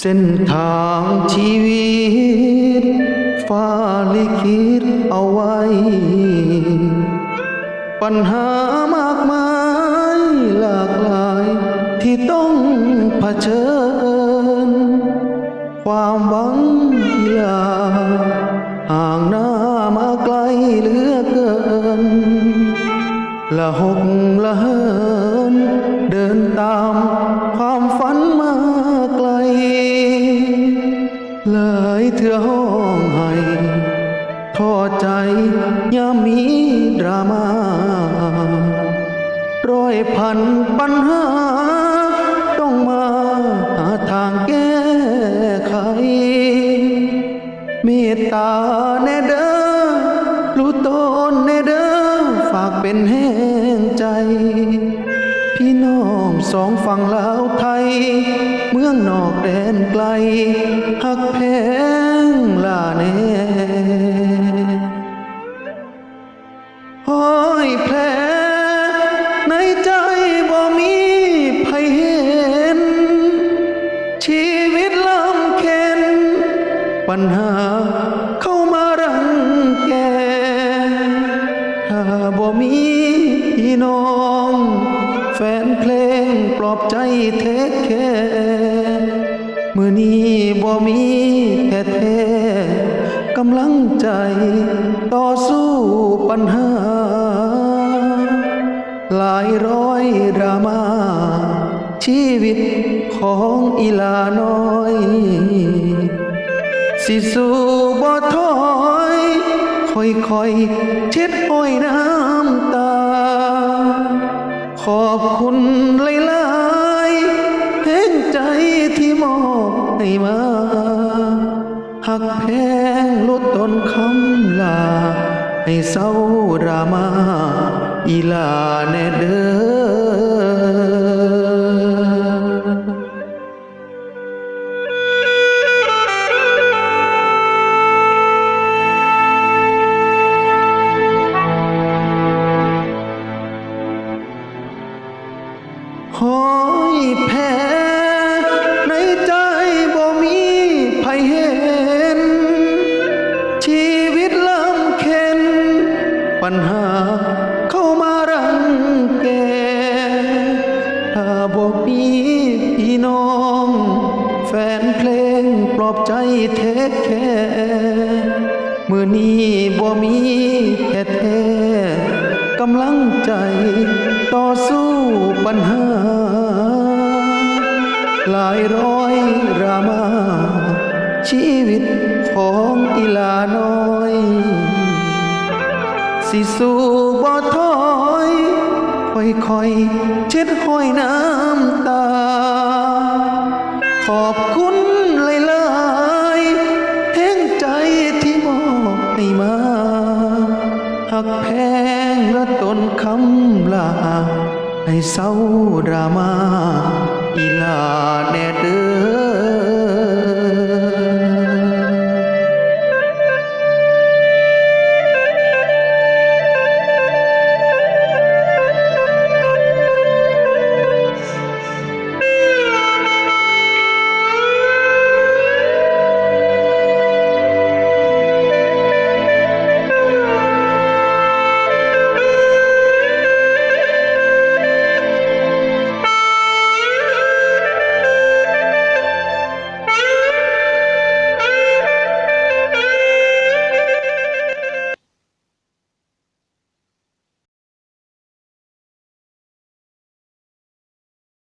เส้นทางชีวิตฟ้าลิขิตเอาไว้ ปัญหามากมายหลากหลายที่ต้องเผชิญ ความหวังที่ลาห่างหน้ามาไกลเหลือเกิน ละหกละเหินเดินตาม เลยเถื่อห้องให้ท้อใจยามมีดรามา ร้อยพันปัญหา ต้องมาหาทางแก้ไข เมตตาแน่เด้อรู้ตนแน่เด้อฝากเป็นแห้งใจ สองฝั่งลาวไทย เมืองนอกแดนไกลหักแพงลาแน่ห้อยแผลในใจบ่มีใครเห็น ชีวิตลำเค็นปัญหาเข้ามา อบใจเทคแค่มือนี้บ่มีแท้แท้กำลังใจ ต่อสู้ปัญหา หลายร้อยดรามาชีวิตของอีลาน้อย สิสู้บ่ถอย ค่อยๆเช็ดห้อยน้ำตา ขอบคุณหลายๆเพลงใจที่มอบให้มาหักแพงลดต้นคำลา ให้เศร้ารามา อีลาแน่เด้อ แพ้ในใจบ่มีใครเห็น ชีวิตลำเค็น ปัญหาเข้ามารังแก ถ้าบ่มีพี่น้อง แฟนเพลงปลอบใจเทคแค่มือนี้บ่มีแท้แท้กำลังใจต่อสู้ปัญหา ลายร้อยรามา ชีวิตของอีลาน้อย สิสู้บ่ถอยค่อยๆเช็ดห้อยน้ำตา ขอบคุณหลายๆแห่งใจที่มอบให้มาหักแพงและตนคำลาให้เศร้าดรามา อีลาแน่เด้อ